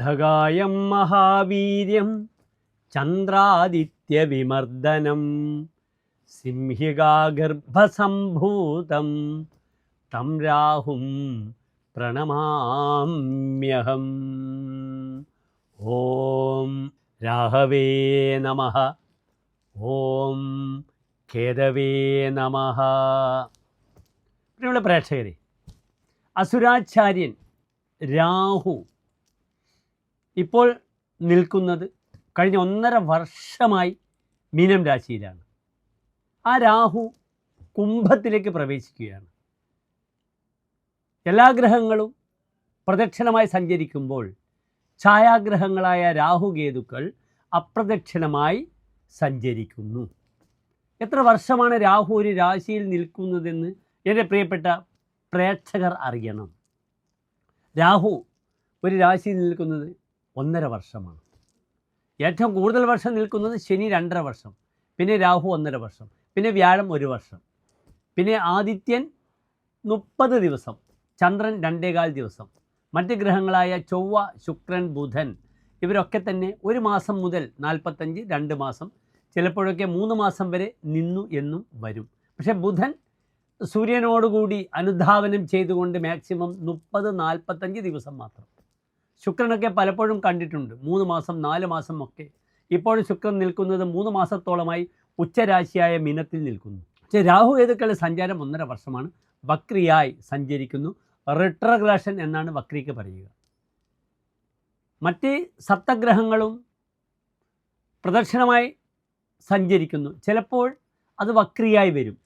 ധകായം മഹാവീര്യം ചന്ദ്രാദിത്യവിമർദ്ദനം സിംഹികാഗർഭസംഭൂതം തം രാഹും പ്രണമാമ്യഹം. ഓം രാഹവേ നമ. ഓം കേതവേ നമ. പ്രിയമുള്ള പ്രേക്ഷകരെ അസുരാചാര്യൻ രാഹു ഇപ്പോൾ നിൽക്കുന്നത് കഴിഞ്ഞ ഒന്നര വർഷമായി മീനം രാശിയിലാണ്. ആ രാഹു കുംഭത്തിലേക്ക് പ്രവേശിക്കുകയാണ്. എല്ലാ ഗ്രഹങ്ങളും പ്രദക്ഷിണമായി സഞ്ചരിക്കുമ്പോൾ ഛായാഗ്രഹങ്ങളായ രാഹുകേതുക്കൾ അപ്രദക്ഷിണമായി സഞ്ചരിക്കുന്നു. എത്ര വർഷമാണ് രാഹു ഒരു രാശിയിൽ നിൽക്കുന്നതെന്ന് എന്റെ പ്രിയപ്പെട്ട പ്രേക്ഷകർ അറിയണം. രാഹു ഒരു രാശിയിൽ നിൽക്കുന്നത് ഒന്നര വർഷമാണ്. ഏറ്റവും കൂടുതൽ വർഷം നിൽക്കുന്നത് ശനി രണ്ടര വർഷം പിന്നെ രാഹു ഒന്നര വർഷം പിന്നെ വ്യാഴം ഒരു വർഷം പിന്നെ ആദിത്യൻ മുപ്പത് ദിവസം ചന്ദ്രൻ രണ്ടേകാൽ ദിവസം മറ്റ് ഗ്രഹങ്ങളായ ചൊവ്വ ശുക്രൻ ബുധൻ ഇവരൊക്കെ തന്നെ ഒരു മാസം മുതൽ നാൽപ്പത്തഞ്ച് രണ്ട് മാസം ചിലപ്പോഴൊക്കെ മൂന്ന് മാസം വരെ നിന്നു എന്നും വരും. പക്ഷേ ബുധൻ സൂര്യനോടുകൂടി അനുധാവനം ചെയ്തുകൊണ്ട് മാക്സിമം മുപ്പത് നാൽപ്പത്തഞ്ച് ദിവസം മാത്രം. ശുക്രനൊക്കെ പലപ്പോഴും കണ്ടിട്ടുണ്ട്. മൂന്ന് മാസം നാല് മാസം ഒക്കെ. ഇപ്പോഴും ശുക്രൻ നിൽക്കുന്നത് മൂന്ന് മാസത്തോളമായി ഉച്ചരാശിയായ മിനത്തിൽ നിൽക്കുന്നു. പക്ഷേ രാഹു കേതുക്കളുടെ സഞ്ചാരം ഒന്നര വർഷമാണ്. വക്രിയായി സഞ്ചരിക്കുന്നു. റിട്രഗ്രഷൻ എന്നാണ് വക്രിക്ക് പറയുക. മറ്റ് സപ്തഗ്രഹങ്ങളും പ്രദക്ഷിണമായി സഞ്ചരിക്കുന്നു. ചിലപ്പോൾ അത് വക്രിയായി വരും.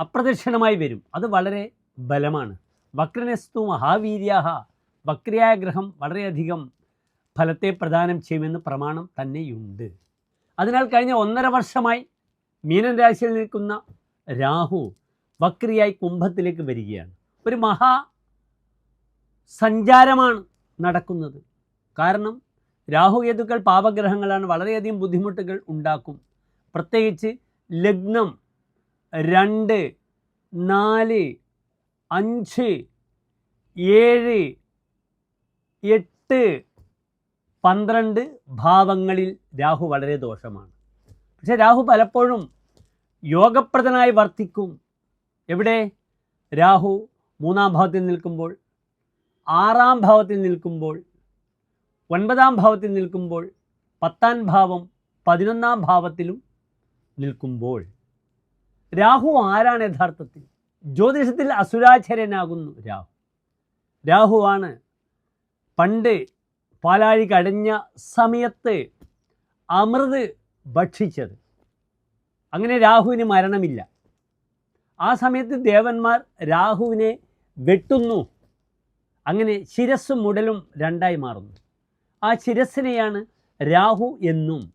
അപ്രദക്ഷിണമായി വരും. അത് വളരെ ബലമാണ്. വക്രനസ്തു മഹാവീര്യാഹ. വക്രിയായ ഗ്രഹം വളരെയധികം ഫലത്തെ പ്രദാനം ചെയ്യുമെന്ന് പ്രമാണം തന്നെയുണ്ട്. അതിനാൽ കഴിഞ്ഞ ഒന്നര വർഷമായി മീനൻ രാശിയിൽ നിൽക്കുന്ന രാഹു വക്രിയായി കുംഭത്തിലേക്ക് വരികയാണ്. ഒരു മഹാ സഞ്ചാരമാണ് നടക്കുന്നത്. കാരണം രാഹു രാഹുകേതുക്കൾ പാപഗ്രഹങ്ങളാണ് വളരെയധികം ബുദ്ധിമുട്ടുകൾ ഉണ്ടാക്കും. പ്രത്യേകിച്ച് ലഗ്നം രണ്ട് നാല് അഞ്ച് ഏഴ് എട്ട് പന്ത്രണ്ട് ഭാവങ്ങളിൽ രാഹു വളരെ ദോഷമാണ്. പക്ഷെ രാഹു പലപ്പോഴും യോഗപ്രദനായി വർത്തിക്കും. എവിടെ? രാഹു മൂന്നാം ഭാവത്തിൽ നിൽക്കുമ്പോൾ ആറാം ഭാവത്തിൽ നിൽക്കുമ്പോൾ ഒൻപതാം ഭാവത്തിൽ നിൽക്കുമ്പോൾ പത്താം ഭാവം പതിനൊന്നാം ഭാവത്തിലും നിൽക്കുമ്പോൾ. രാഹു ആരാണ് യഥാർത്ഥത്തിൽ? ജ്യോതിഷത്തിൽ അസുരാചരനാകുന്നു രാഹു. രാഹുവാണ് പണ്ട് പാലാഴി കടഞ്ഞ സമയത്ത് അമൃത് ഭക്ഷിച്ചത്. അങ്ങനെ രാഹുവിന് മരണമില്ല. ആ സമയത്ത് ദേവന്മാർ രാഹുവിനെ വെട്ടുന്നു. അങ്ങനെ ശിരസ്സും മുടലും രണ്ടായി മാറുന്നു. ആ ശിരസ്സിനെയാണ് രാഹു എന്നും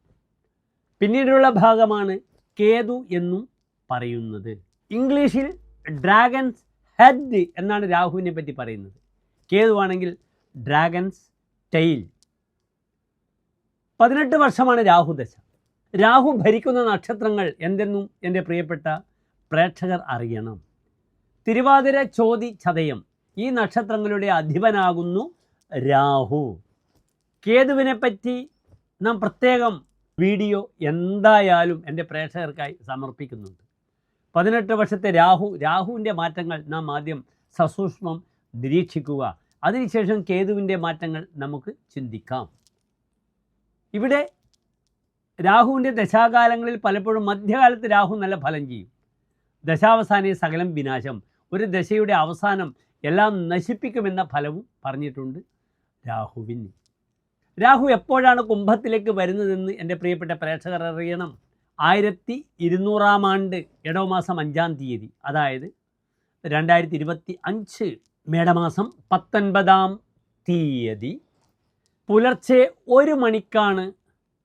പിന്നീടുള്ള ഭാഗമാണ് കേതു എന്നും പറയുന്നത്. ഇംഗ്ലീഷിൽ ഡ്രാഗൻസ് ഹെഡ് എന്നാണ് രാഹുവിനെ പറ്റി പറയുന്നത്. കേതുവാണെങ്കിൽ ഡ്രാഗൺസ് ടെയിൽ പതിനെട്ട് വർഷമാണ് രാഹുദശ രാഹു ഭരിക്കുന്ന നക്ഷത്രങ്ങൾ എന്തെന്നും എന്റെ പ്രിയപ്പെട്ട പ്രേക്ഷകർ അറിയണം. തിരുവാതിര ചോതി ചതയം ഈ നക്ഷത്രങ്ങളുടെ അധിപനാകുന്നു രാഹു. കേതുവിനെ പറ്റി നാം പ്രത്യേകം വീഡിയോ എന്തായാലും എന്റെ പ്രേക്ഷകർക്കായി സമർപ്പിക്കുന്നുണ്ട്. പതിനെട്ട് വർഷത്തെ രാഹു രാഹുവിന്റെ മാറ്റങ്ങൾ നാം ആദ്യം സസൂക്ഷ്മം നിരീക്ഷിക്കുക. അതിനുശേഷം കേതുവിന്റെ മാറ്റങ്ങൾ നമുക്ക് ചിന്തിക്കാം. ഇവിടെ രാഹുവിന്റെ ദശാകാലങ്ങളിൽ പലപ്പോഴും മധ്യകാലത്ത് രാഹു നല്ല ഫലം ചെയ്യും. ദശാവസാനേ സകലം വിനാശം. ഒരു ദശയുടെ അവസാനം എല്ലാം നശിപ്പിക്കുമെന്ന ഫലവും പറഞ്ഞിട്ടുണ്ട് രാഹുവിന്. രാഹു എപ്പോഴാണ് കുംഭത്തിലേക്ക് വരുന്നതെന്ന് എന്റെ പ്രിയപ്പെട്ട പ്രേക്ഷകർ അറിയണം. ആയിരത്തി ഇരുന്നൂറാം ആണ്ട് ഇടവമാസം അഞ്ചാം തീയതി. അതായത് രണ്ടായിരത്തി ഇരുപത്തി അഞ്ച് മേടമാസം പത്തൊൻപതാം തീയതി പുലർച്ചെ ഒരു മണിക്കാണ്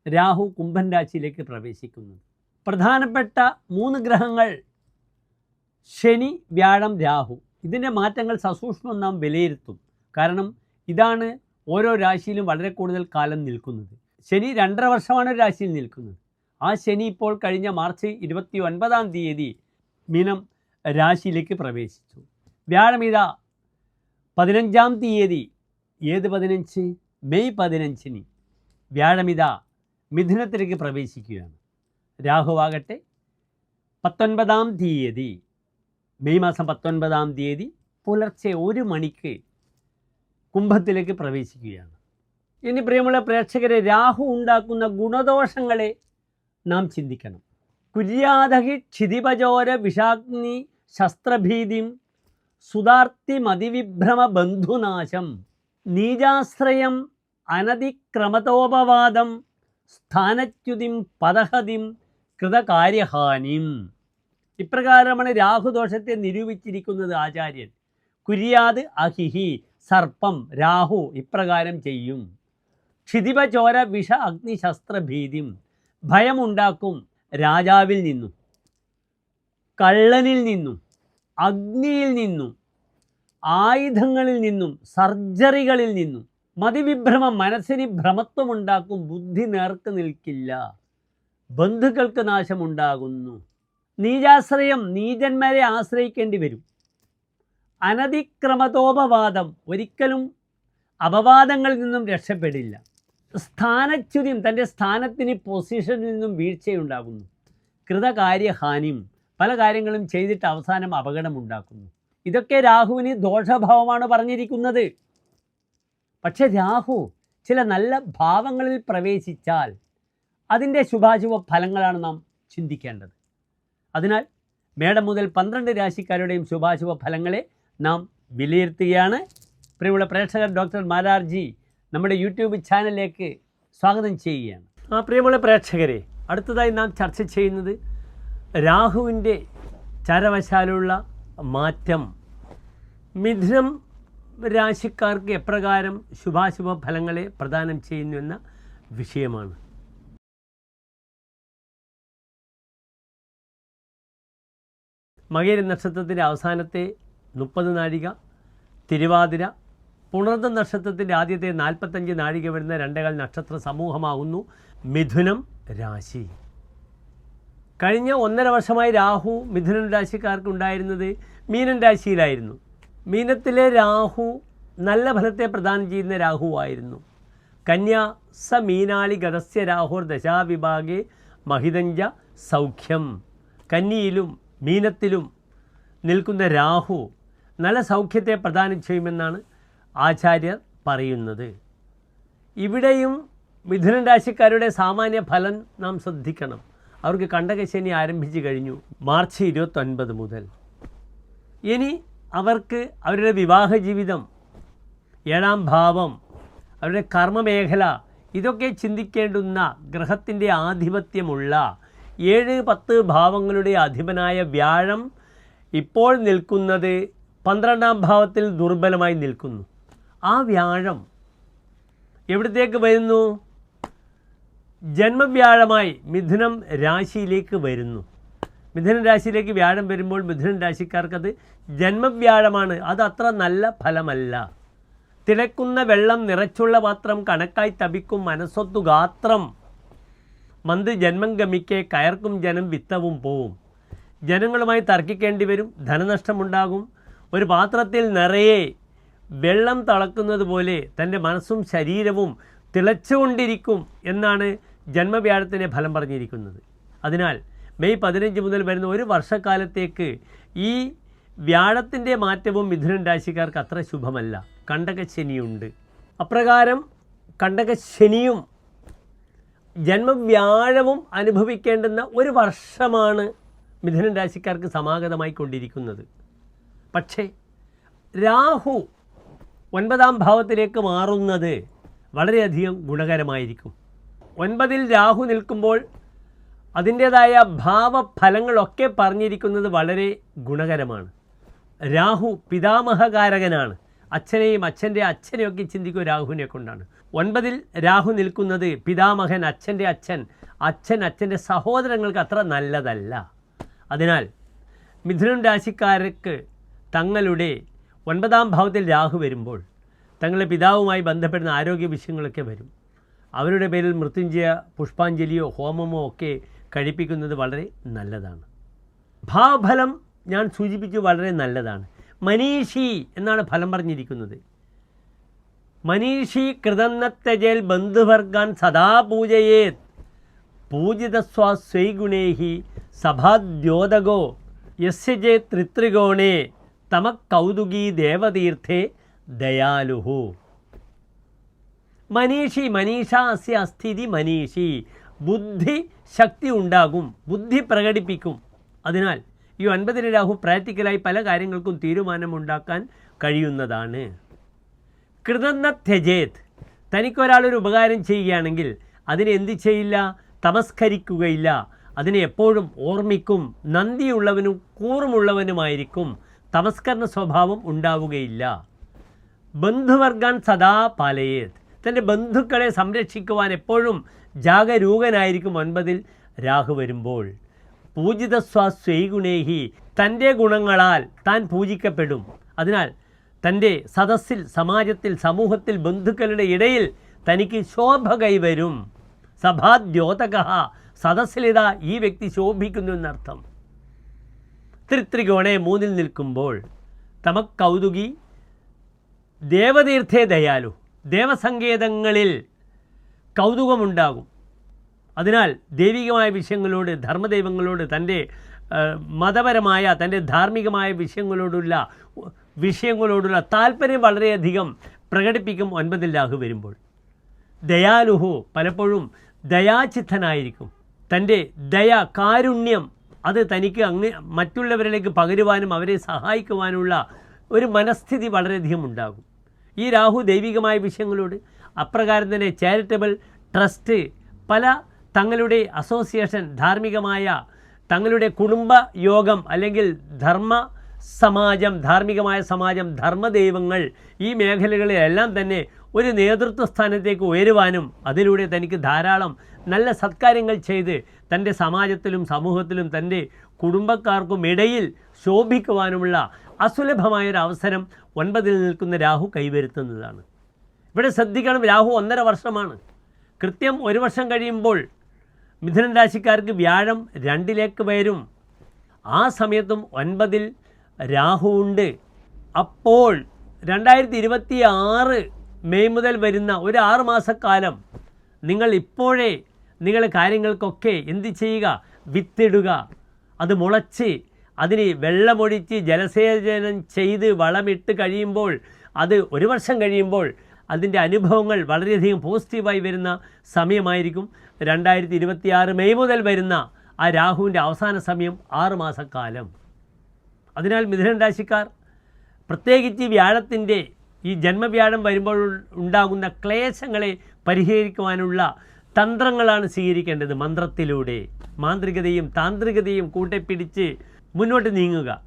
രാഹു കുംഭൻ രാശിയിലേക്ക് പ്രവേശിക്കുന്നത്. പ്രധാനപ്പെട്ട മൂന്ന് ഗ്രഹങ്ങൾ ശനി വ്യാഴം രാഹു. ഇതിന്റെ മാറ്റങ്ങൾ സസൂക്ഷ്മം നാം വിലയിരുത്തും. കാരണം ഇതാണ് ഓരോ രാശിയിലും വളരെ കൂടുതൽ കാലം നിൽക്കുന്നത്. ശനി രണ്ടര വർഷമാണ് ഒരു രാശിയിൽ നിൽക്കുന്നത്. ആ ശനി ഇപ്പോൾ കഴിഞ്ഞ മാർച്ച് ഇരുപത്തി ഒൻപതാം തീയതി മീനം രാശിയിലേക്ക് പ്രവേശിച്ചു. വ്യാഴം ഇതാ പതിനഞ്ചാം തീയതി. ഏത് പതിനഞ്ച്? മെയ് പതിനഞ്ചിന് വ്യാഴമിത മിഥുനത്തിലേക്ക് പ്രവേശിക്കുകയാണ്. രാഹുവാകട്ടെ പത്തൊൻപതാം തീയതി. മെയ് മാസം പത്തൊൻപതാം തീയതി പുലർച്ചെ ഒരു മണിക്ക് കുംഭത്തിലേക്ക് പ്രവേശിക്കുകയാണ്. ഇനി പ്രിയമുള്ള പ്രേക്ഷകരെ രാഹു ഉണ്ടാക്കുന്ന ഗുണദോഷങ്ങളെ നാം ചിന്തിക്കണം. കുര്യാതഹി ക്ഷിതിപചോര വിഷാഗ്നി ശസ്ത്രഭീതിം സുതാർത്തി മതിവിഭ്രമ ബന്ധുനാശം നീജാശ്രയം അനതിക്രമതോപവാദം സ്ഥാനച്യുതിം പദഹതിം കൃതകാര്യഹാനിം. ഇപ്രകാരമാണ് രാഹുദോഷത്തെ നിരൂപിച്ചിരിക്കുന്നത് ആചാര്യൻ. കുര്യാത് അഹിഹി സർപ്പം രാഹു ഇപ്രകാരം ചെയ്യും. ക്ഷിതിപചോര വിഷ അഗ്നിശസ്ത്രഭീതിം ഭയമുണ്ടാക്കും രാജാവിൽ നിന്നും കള്ളനിൽ നിന്നും അഗ്നിയിൽ നിന്നും ആയുധങ്ങളിൽ നിന്നും സർജറികളിൽ നിന്നും മതിവിഭ്രമം മനസ്സിന് ഭ്രമത്വമുണ്ടാക്കും ബുദ്ധി നേർക്ക് നിൽക്കില്ല. ബന്ധുക്കൾക്ക് നാശമുണ്ടാകുന്നു. നീചാശ്രയം നീചന്മാരെ ആശ്രയിക്കേണ്ടി വരും. അനതിക്രമതോപവാദം ഒരിക്കലും അപവാദങ്ങളിൽ നിന്നും രക്ഷപ്പെടില്ല. സ്ഥാനച്യുതിയും തന്റെ സ്ഥാനത്തിന് പൊസിഷനിൽ നിന്നും വീഴ്ചയുണ്ടാകുന്നു. കൃതകാര്യഹാനിയും പല കാര്യങ്ങളും ചെയ്തിട്ട് അവസാനം അപകടമുണ്ടാക്കുന്നു. ഇതൊക്കെ രാഹുവിന് ദോഷഭാവമാണ് പറഞ്ഞിരിക്കുന്നത്. പക്ഷെ രാഹു ചില നല്ല ഭാവങ്ങളിൽ പ്രവേശിച്ചാൽ അതിന്റെ ശുഭാശുഭ ഫലങ്ങളാണ് നാം ചിന്തിക്കേണ്ടത്. അതിനാൽ മേടം മുതൽ പന്ത്രണ്ട് രാശിക്കാരുടെയും ശുഭാശുഭ ഫലങ്ങളെ നാം വിലയിരുത്തുകയാണ്. പ്രിയമുള്ള പ്രേക്ഷകർ ഡോക്ടർ മാരാർജി നമ്മുടെ യൂട്യൂബ് ചാനലിലേക്ക് സ്വാഗതം ചെയ്യുകയാണ്. ആ പ്രിയമുള്ള പ്രേക്ഷകരെ അടുത്തതായി നാം ചർച്ച ചെയ്യുന്നത് രാഹുവിന്റെ ചരവശാലുള്ള മാറ്റം. മിഥുനം രാശിക്കാർക്ക് എപ്രകാരം ശുഭാശുഭ ഫലങ്ങളെ പ്രദാനം ചെയ്യുന്നു എന്ന വിഷയമാണ്. മകര നക്ഷത്രത്തിന്റെ അവസാനത്തെ മുപ്പത് നാഴിക തിരുവാതിര പുണർന്ന നക്ഷത്രത്തിന്റെ ആദ്യത്തെ നാൽപ്പത്തഞ്ച് നാഴിക വരുന്ന രണ്ടേകാൽ നക്ഷത്ര സമൂഹമാകുന്നു മിഥുനം രാശി. കഴിഞ്ഞ ഒന്നര വർഷമായി രാഹു മിഥുനൻ രാശിക്കാർക്ക് ഉണ്ടായിരുന്നത് മീനൻ രാശിയിലായിരുന്നു. മീനത്തിലെ രാഹു നല്ല ഫലത്തെ പ്രദാനം ചെയ്യുന്ന രാഹുവായിരുന്നു കന്യ സ മീനാളി ഗതസ്യ രാഹുർ ദശാവിഭാഗെ മഹിതഞ്ച സൗഖ്യം. കന്നിയിലും മീനത്തിലും നിൽക്കുന്ന രാഹു നല്ല സൗഖ്യത്തെ പ്രദാനം ചെയ്യുമെന്നാണ് ആചാര്യർ പറയുന്നത്. ഇവിടെയും മിഥുനൻ രാശിക്കാരുടെ സാമാന്യ ഫലം നാം ശ്രദ്ധിക്കണം. അവർക്ക് കണ്ടകശനി ആരംഭിച്ചു കഴിഞ്ഞു മാർച്ച് ഇരുപത്തൊൻപത് മുതൽ. ഇനി അവർക്ക് അവരുടെ വിവാഹ ജീവിതം ഏഴാം ഭാവം അവരുടെ കർമ്മമേഖല ഇതൊക്കെ ചിന്തിക്കേണ്ടുന്ന ഗ്രഹത്തിന്റെ ആധിപത്യമുള്ള ഏഴ് പത്ത് ഭാവങ്ങളുടെ അധിപനായ വ്യാഴം ഇപ്പോൾ നിൽക്കുന്നത് പന്ത്രണ്ടാം ഭാവത്തിൽ ദുർബലമായി നിൽക്കുന്നു. ആ വ്യാഴം എവിടത്തേക്ക് വരുന്നു? ജന്മവ്യാഴമായി മിഥുനം രാശിയിലേക്ക് വരുന്നു. മിഥുനം രാശിയിലേക്ക് വ്യാഴം വരുമ്പോൾ മിഥുനം രാശിക്കാർക്കത് ജന്മവ്യാഴമാണ്. അത് അത്ര നല്ല ഫലമല്ല. തിളക്കുന്ന വെള്ളം നിറച്ചുള്ള പാത്രം കണക്കായി തപിക്കും മനസ്സൊത്തു ഗാത്രം. മന്ത് ജന്മം ഗമിക്കെ കയർക്കും ജനം വിത്തവും പോവും. ജനങ്ങളുമായി തർക്കിക്കേണ്ടി വരും ധനനഷ്ടമുണ്ടാകും. ഒരു പാത്രത്തിൽ നിറയെ വെള്ളം തിളക്കുന്നത് പോലെ തന്റെ മനസ്സും ശരീരവും തിളച്ചുകൊണ്ടിരിക്കും എന്നാണ് ജന്മവ്യാഴത്തിന്റെ ഫലം പറഞ്ഞിരിക്കുന്നത്. അതിനാൽ മെയ് പതിനഞ്ച് മുതൽ വരുന്ന ഒരു വർഷക്കാലത്തേക്ക് ഈ വ്യാഴത്തിന്റെ മാറ്റവും മിഥുനൻ രാശിക്കാർക്ക് അത്ര ശുഭമല്ല. കണ്ടകശനിയുണ്ട് അപ്രകാരം കണ്ടകശനിയും ജന്മവ്യാഴവും അനുഭവിക്കേണ്ടുന്ന ഒരു വർഷമാണ് മിഥുനൻ രാശിക്കാർക്ക് സമാഗതമായി കൊണ്ടിരിക്കുന്നത്. പക്ഷേ രാഹു ഒൻപതാം ഭാവത്തിലേക്ക് മാറുന്നത് വളരെയധികം ഗുണകരമായിരിക്കും. ഒൻപതിൽ രാഹു നിൽക്കുമ്പോൾ അതിന്റേതായ ഭാവഫലങ്ങളൊക്കെ പറഞ്ഞിരിക്കുന്നത് വളരെ ഗുണകരമാണ്. രാഹു പിതാമഹകാരകനാണ്. അച്ഛനെയും അച്ഛന്റെ അച്ഛനെയൊക്കെ ചിന്തിക്കുക രാഹുവിനെ കൊണ്ടാണ്. ഒൻപതിൽ രാഹു നിൽക്കുന്നത് പിതാമഹൻ അച്ഛന്റെ അച്ഛൻ അച്ഛൻ അച്ഛന്റെ സഹോദരങ്ങൾക്ക് അത്ര നല്ലതല്ല. അതിനാൽ മിഥുനം രാശിക്കാർക്ക് തങ്ങളുടെ ഒൻപതാം ഭാവത്തിൽ രാഹു വരുമ്പോൾ തങ്ങളുടെ പിതാവുമായി ബന്ധപ്പെടുന്ന ആരോഗ്യ വിഷയങ്ങളൊക്കെ വരും. അവരുടെ പേരിൽ മൃത്യുഞ്ജയ പുഷ്പാഞ്ജലിയോ ഹോമമോ ഒക്കെ കഴിപ്പിക്കുന്നത് വളരെ നല്ലതാണ്. ഭാവഫലം ഞാൻ സൂചിപ്പിച്ചു വളരെ നല്ലതാണ്. മനീഷി എന്നാണ് ഫലം പറഞ്ഞിരിക്കുന്നത്. മനീഷി കൃതന്നത്യജേൽ ബന്ധുവർഗാൻ സദാ പൂജയേത്. പൂജിതസ്വാ സ്വൈഗുണേഹി സഭാദ്യോതകോ യസ് ചേ ത്രിത്രികോണേ തമ കൗതുകീ ദേവതീർത്ഥേ ദയാലുഹു. മനീഷി മനീഷാസ്യ അസ്ഥിതി മനീഷി. ബുദ്ധി ശക്തി ഉണ്ടാകും ബുദ്ധി പ്രകടിപ്പിക്കും. അതിനാൽ ഈ ഒൻപതിന് രാഹു പ്രാക്ടിക്കലായി പല കാര്യങ്ങൾക്കും തീരുമാനമുണ്ടാക്കാൻ കഴിയുന്നതാണ്. കൃതന്ന ത്യജേത്. തനിക്കൊരാളൊരു ഉപകാരം ചെയ്യുകയാണെങ്കിൽ അതിനെ എന്ത് ചെയ്യില്ല? തമസ്കരിക്കുകയില്ല. അതിനെ എപ്പോഴും ഓർമ്മിക്കും. നന്ദിയുള്ളവനും കൂറുമുള്ളവനുമായിരിക്കും തമസ്കരണ സ്വഭാവം ഉണ്ടാവുകയില്ല. ബന്ധുവർഗാൻ സദാ പാലയേത്. തന്റെ ബന്ധുക്കളെ സംരക്ഷിക്കുവാൻ എപ്പോഴും ജാഗരൂകനായിരിക്കും ഒൻപതിൽ രാഹു വരുമ്പോൾ. പൂജിതസ്വ സ്വൈഗുണേഹി തന്റെ ഗുണങ്ങളാൽ താൻ പൂജിക്കപ്പെടും. അതിനാൽ തന്റെ സദസ്സിൽ സമാജത്തിൽ സമൂഹത്തിൽ ബന്ധുക്കളുടെ ഇടയിൽ തനിക്ക് ശോഭ കൈവരും. സഭാദ്യോതക സദസ്സിലിതാ ഈ വ്യക്തി ശോഭിക്കുന്നു എന്നർത്ഥം. ത്രിത്രികോണെ മൂന്നിൽ നിൽക്കുമ്പോൾ തമക്കൗതുകി ദേവതീർത്ഥേ ദയാലു. ദേവസങ്കേതങ്ങളിൽ കൗതുകമുണ്ടാകും. അതിനാൽ ദൈവികമായ വിഷയങ്ങളോട് ധർമ്മദൈവങ്ങളോട് തന്റെ മതപരമായ തന്റെ ധാർമ്മികമായ വിഷയങ്ങളോടുള്ള വിഷയങ്ങളോടുള്ള താല്പര്യം വളരെയധികം പ്രകടിപ്പിക്കും ഒൻപതിൽ രാഹു വരുമ്പോൾ. ദയാലുഹു പലപ്പോഴും ദയാചിത്തനായിരിക്കും. തന്റെ ദയ കാരുണ്യം അത് തനിക്ക് അങ്ങ് മറ്റുള്ളവരിലേക്ക് പകരുവാനും അവരെ സഹായിക്കുവാനുള്ള ഒരു മനസ്ഥിതി വളരെയധികം ഉണ്ടാകും. ഈ രാഹു ദൈവികമായ വിഷയങ്ങളോട് അപ്രകാരം തന്നെ ചാരിറ്റബിൾ ട്രസ്റ്റ് പല തങ്ങളുടെ അസോസിയേഷൻ ധാർമ്മികമായ തങ്ങളുടെ കുടുംബ യോഗം അല്ലെങ്കിൽ ധർമ്മ സമാജം ധാർമ്മികമായ സമാജം ധർമ്മദൈവങ്ങൾ ഈ മേഖലകളിലെല്ലാം തന്നെ ഒരു നേതൃത്വ സ്ഥാനത്തേക്ക് ഉയരുവാനും അതിലൂടെ തനിക്ക് ധാരാളം നല്ല സത്കാര്യങ്ങൾ ചെയ്ത് തന്റെ സമാജത്തിലും സമൂഹത്തിലും തന്റെ കുടുംബക്കാർക്കും ഇടയിൽ ശോഭിക്കുവാനുമുള്ള അസുലഭമായൊരു അവസരം ഒൻപതിൽ നിൽക്കുന്ന രാഹു കൈവരുത്തുന്നതാണ്. ഇവിടെ ശ്രദ്ധിക്കണം രാഹു ഒന്നര വർഷമാണ്. കൃത്യം ഒരു വർഷം കഴിയുമ്പോൾ മിഥുനൻ രാശിക്കാർക്ക് വ്യാഴം രണ്ടിലേക്ക് വരും. ആ സമയത്തും ഒൻപതിൽ രാഹു ഉണ്ട്. അപ്പോൾ രണ്ടായിരത്തി ഇരുപത്തി ആറ് മെയ് മുതൽ വരുന്ന ഒരു ആറ് മാസക്കാലം നിങ്ങൾ ഇപ്പോഴേ നിങ്ങളുടെ കാര്യങ്ങൾക്കൊക്കെ എന്ത് ചെയ്യുക? വിത്തിടുക. അത് മുളച്ച് അതിന് വെള്ളമൊഴിച്ച് ജലസേചനം ചെയ്ത് വളമിട്ട് കഴിയുമ്പോൾ അത് ഒരു വർഷം കഴിയുമ്പോൾ അതിന്റെ അനുഭവങ്ങൾ വളരെയധികം പോസിറ്റീവായി വരുന്ന സമയമായിരിക്കും. രണ്ടായിരത്തി ഇരുപത്തിയാറ് മെയ് മുതൽ വരുന്ന ആ രാഹുവിന്റെ അവസാന സമയം ആറ് മാസക്കാലം. അതിനാൽ മിഥുനൻ രാശിക്കാർ പ്രത്യേകിച്ച് വ്യാഴത്തിന്റെ ഈ ജന്മവ്യാഴം വരുമ്പോൾ ഉണ്ടാകുന്ന ക്ലേശങ്ങളെ പരിഹരിക്കുവാനുള്ള തന്ത്രങ്ങളാണ് സ്വീകരിക്കേണ്ടത് മന്ത്രത്തിലൂടെ. മാന്ത്രികതയും താന്ത്രികതയും കൂട്ടിപ്പിടിച്ച് മുന്നോട്ട് നീങ്ങുക.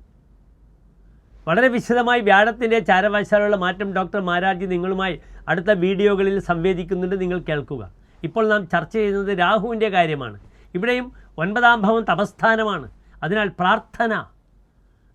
വളരെ വിശദമായി വ്യാഴത്തിന്റെ ചാരവശാലുള്ള മാറ്റം ഡോക്ടർ മാരാജി നിങ്ങളുമായി അടുത്ത വീഡിയോകളിൽ സംവേദിക്കുന്നുണ്ട് നിങ്ങൾ കേൾക്കുക. ഇപ്പോൾ നാം ചർച്ച ചെയ്യുന്നത് രാഹുവിന്റെ കാര്യമാണ്. ഇവിടെയും ഒൻപതാം ഭവം തപസ്ഥാനമാണ്. അതിനാൽ പ്രാർത്ഥന.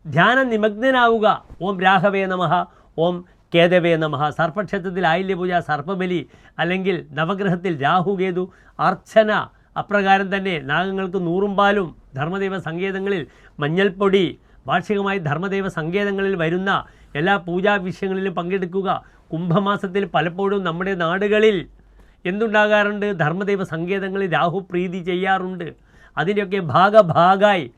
ധ്യാന നിമഗ്നനാവുക. ഓം രാഘവേ നമ. ഓം കേതവേ നമ. സർപ്പക്ഷേത്രത്തിൽ ആയില്യപൂജ സർപ്പബലി അല്ലെങ്കിൽ നവഗ്രഹത്തിൽ രാഹുകേതു അർച്ചന അപ്രകാരം തന്നെ നാഗങ്ങൾക്ക് നൂറും പാലും ധർമ്മദൈവ സങ്കേതങ്ങളിൽ മഞ്ഞൾപ്പൊടി വാർഷികമായി ധർമ്മദൈവ സങ്കേതങ്ങളിൽ വരുന്ന എല്ലാ പൂജാ വിഷയങ്ങളിലും പങ്കെടുക്കുക. കുംഭമാസത്തിൽ പലപ്പോഴും നമ്മുടെ നാടുകളിൽ എന്തുണ്ടാകാറുണ്ട്? ധർമ്മദൈവ സങ്കേതങ്ങളിൽ രാഹു പ്രീതി ചെയ്യാറുണ്ട്. അതിന്റെയൊക്കെ ഭാഗഭാഗായി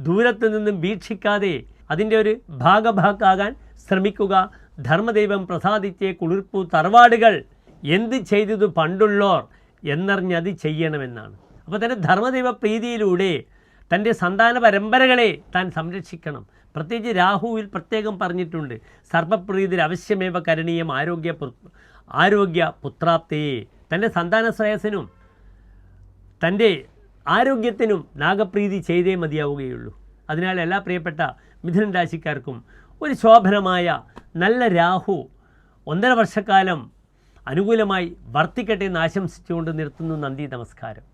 ദൂരത്തു നിന്നും വീക്ഷിക്കാതെ അതിന്റെ ഒരു ഭാഗഭാക്കാകാൻ ശ്രമിക്കുക. ധർമ്മദൈവം പ്രസാദിച്ച് കുളിർപ്പു തറവാടുകൾ എന്ത് ചെയ്തത് പണ്ടുള്ളോർ? എന്നറിഞ്ഞത് ചെയ്യണമെന്നാണ്. അപ്പോൾ തന്നെ ധർമ്മദൈവ പ്രീതിയിലൂടെ തന്റെ സന്താന പരമ്പരകളെ താൻ സംരക്ഷിക്കണം. പ്രത്യേകിച്ച് രാഹുവിൽ പ്രത്യേകം പറഞ്ഞിട്ടുണ്ട് സർപ്പപ്രീതിൽ അവശ്യമേവ കരണീയം ആരോഗ്യ ആരോഗ്യ പുത്രാപ്തയെ തന്റെ സന്താന ശ്രേയസിനും തന്റെ ആരോഗ്യത്തിനും നാഗപ്രീതി ചെയ്തേ മതിയാവുകയുള്ളൂ. അതിനാൽ എല്ലാ പ്രിയപ്പെട്ട മിഥുനൻ രാശിക്കാർക്കും ഒരു ശോഭനമായ നല്ല രാഹു ഒന്നര വർഷക്കാലം അനുകൂലമായി വർത്തിക്കട്ടെ എന്ന് ആശംസിച്ചുകൊണ്ട് നിർത്തുന്നു നന്ദി നമസ്കാരം